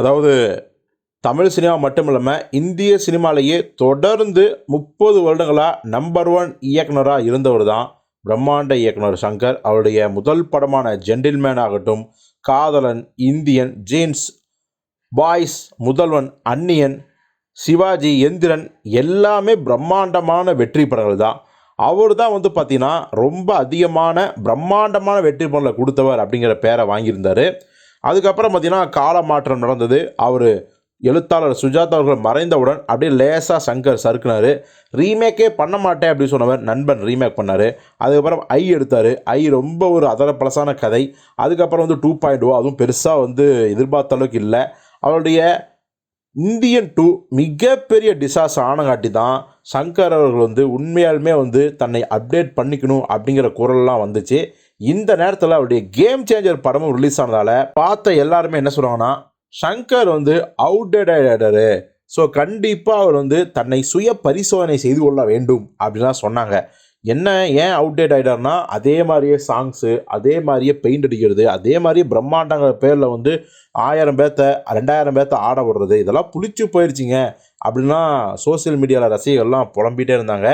அதாவது தமிழ் சினிமா மட்டும் இல்லாமல் இந்திய சினிமாலேயே தொடர்ந்து முப்பது வருடங்களாக நம்பர் ஒன் இயக்குனராக இருந்தவர் தான் பிரம்மாண்ட இயக்குனர் சங்கர். அவருடைய முதல் படமான ஜென்டில்மேன் ஆகட்டும் Kadhalan Indian Jeans Boys Mudhalvan Anniyan Sivaji Enthiran எல்லாமே பிரம்மாண்டமான வெற்றி படங்கள் தான் அவர் தான் வந்து பார்த்திங்கன்னா ரொம்ப அதிகமான பிரம்மாண்டமான வெற்றி படங்களை கொடுத்தவர் அப்படிங்கிற பேரை வாங்கியிருந்தார். அதுக்கப்புறம் பார்த்திங்கன்னா கால மாற்றம் நடந்தது. அவர் எழுத்தாளர் சுஜாதா அவர்கள் மறைந்தவுடன் அப்படியே லேசாக சங்கர் சறுக்குனார். ரீமேக்கே பண்ண மாட்டேன் அப்படின்னு சொன்னவர் நண்பன் ரீமேக் பண்ணார். அதுக்கப்புறம் ஐ எடுத்தார். ஐ ரொம்ப ஒரு அதர பழசான கதை. அதுக்கப்புறம் வந்து டூ பாயிண்ட் ஓ அதுவும் பெருசாக வந்து எதிர்பார்த்த அளவுக்கு இல்லை. அவருடைய இந்தியன் டூ மிகப்பெரிய டிசாஸ் ஆனங்காட்டி தான் சங்கர் அவர்கள் வந்து உண்மையாலுமே வந்து தன்னை அப்டேட் பண்ணிக்கணும் அப்படிங்கிற குரல்லாம் வந்துச்சு. இந்த நேரத்தில் அவருடைய கேம் சேஞ்சர் படமும் ரிலீஸ் ஆனதால் பார்த்த எல்லாருமே என்ன சொல்கிறாங்கன்னா சங்கர் வந்து அவுடேட் ஸோ கண்டிப்பாக அவர் வந்து தன்னை சுய பரிசோதனை செய்து கொள்ள வேண்டும். அப்படின்லாம் சொன்னாங்க. என்ன ஏன் அவுடேட் ஆகிட்டார்னா அதே மாதிரியே சாங்ஸு அதே மாதிரியே பெயிண்ட் அடிக்கிறது அதே மாதிரியே பிரம்மாண்டங்கிற பேரில் வந்து ஆயிரம் பேர்த்த ரெண்டாயிரம் பேர்த்த ஆட விடுறது இதெல்லாம் புளிச்சு போயிடுச்சிங்க அப்படின்லாம் சோசியல் மீடியாவில் ரசிகர்கள்லாம் புலம்பிகிட்டே இருந்தாங்க.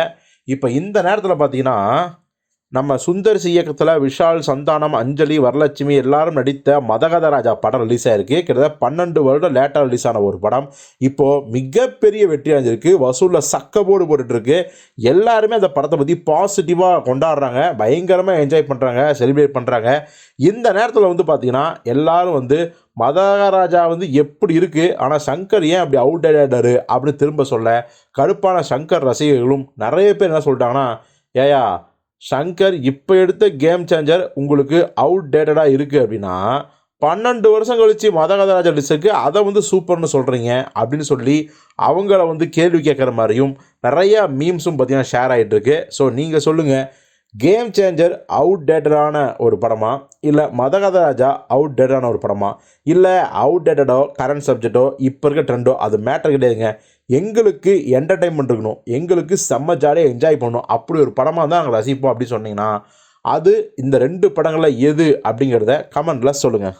இப்போ இந்த நேரத்தில் பார்த்தீங்கன்னா நம்ம சுந்தர்சி இயக்கத்தில் விஷால் சந்தானம் அஞ்சலி வரலட்சுமி எல்லாரும் நடித்த மதகதராஜா படம் ரிலீஸ் ஆயிருக்கு. கிட்டத்தட்ட பன்னெண்டு வருடம் லேட்டாக ரிலீஸ் ஆன ஒரு படம். இப்போது மிகப்பெரிய வெற்றி அடைஞ்சிருக்கு. வசூலில் சக்கபோடு போட்டுட்ருக்கு. எல்லாருமே அந்த படத்தை பற்றி பாசிட்டிவாக கொண்டாடுறாங்க. பயங்கரமாக என்ஜாய் பண்ணுறாங்க செலிப்ரேட் பண்ணுறாங்க இந்த நேரத்தில் வந்து பார்த்திங்கன்னா எல்லாரும் வந்து மதகராஜா வந்து எப்படி இருக்குது ஆனால் சங்கர் ஏன் அப்படி அவுட் ஆயிடாரு அப்படின்னு திரும்ப சொல்ல கடுப்பான சங்கர் ரசிகர்களும் நிறைய பேர் என்ன சொல்லிட்டாங்கன்னா ஏயா சங்கர் இப்போ எடுத்த கேம் சேஞ்சர் உங்களுக்கு அவுட் டேட்டடாக இருக்குது அப்படின்னா பன்னெண்டு வருஷம் கழித்து மதகதராஜ லிஸ்ட்டுக்கு அதை வந்து சூப்பர்னு சொல்கிறீங்க அப்படின்னு சொல்லி அவங்கள வந்து கேள்வி கேட்குற மாதிரியும் நிறையா மீம்ஸும் பார்த்திங்கன்னா ஷேர் ஆகிட்டுருக்கு ஸோ நீங்கள் சொல்லுங்கள் கேம் சேஞ்சர் அவுட் டேட்டடான ஒரு படமா? இல்லை மதகதராஜா அவுட் டேட்டடான ஒரு படமா? இல்லை அவுட் டேட்டடோ கரண்ட் சப்ஜெக்டோ இப்போ இருக்க ட்ரெண்டோ அது மேட்டர் கிடையாதுங்க. எங்களுக்கு என்டர்டைன்மெண்ட் இருக்கணும். எங்களுக்கு செம்ம ஜாலியாக என்ஜாய் பண்ணணும். அப்படி ஒரு படமாக தான் நாங்கள் ரசிப்போம் அப்படின்னு சொன்னீங்கன்னா அது இந்த ரெண்டு படங்களில் எது அப்படிங்கிறத கமெண்டில் சொல்லுங்கள்